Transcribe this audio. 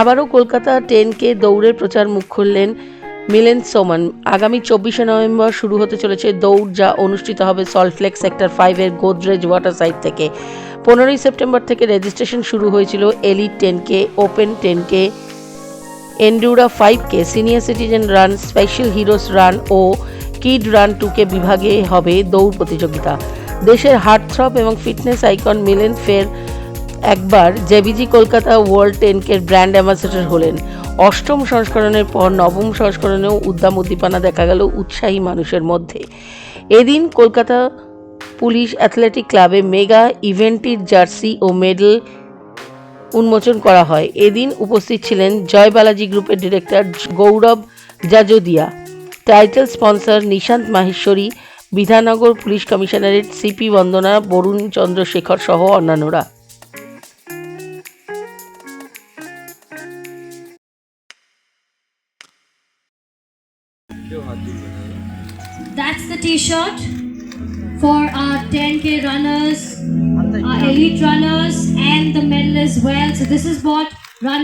আবারও কলকাতা টেনকে দৌড়ের প্রচার মুখ খুললেন মিলেন সোমান। আগামী চব্বিশে নভেম্বর শুরু হতে চলেছে দৌড়, যা অনুষ্ঠিত হবে সল্টলেক সেক্টর ফাইভের গোদরেজ ওয়াটার সাইড থেকে। পনেরোই সেপ্টেম্বর থেকে রেজিস্ট্রেশন শুরু হয়েছিল elite ten K, open ten K, endura five K. Senior citizen run, special heroes run ও কিড রান টুকে বিভাগে হবে দৌড় প্রতিযোগিতা। দেশের হার্টথ্রব এবং ফিটনেস আইকন মিলেন ফের একবার জেবিজি কলকাতা ওয়ার্ল্ড টেনকের ব্র্যান্ড অ্যাম্বাসেডর হলেন। অষ্টম সংস্করণের পর নবম সংস্করণেও উদ্দাম উদ্দীপনা দেখা গেল উৎসাহী মানুষের মধ্যে। এদিন কলকাতা পুলিশ অ্যাথলেটিক ক্লাবে মেগা ইভেন্টটির জার্সি ও মেডেল উন্মোচন করা হয়। এদিন উপস্থিত ছিলেন জয় বালাজি গ্রুপের director Gaurav Jajodia. Title sponsor Nishant Maheshwari, Bidhannagar police commissionerate CP Bandana, Barun Chandrashekhar সহ অন্যান্যরা। That's the t-shirt for our 10k runners, our elite runners and the medal as well. So this is what run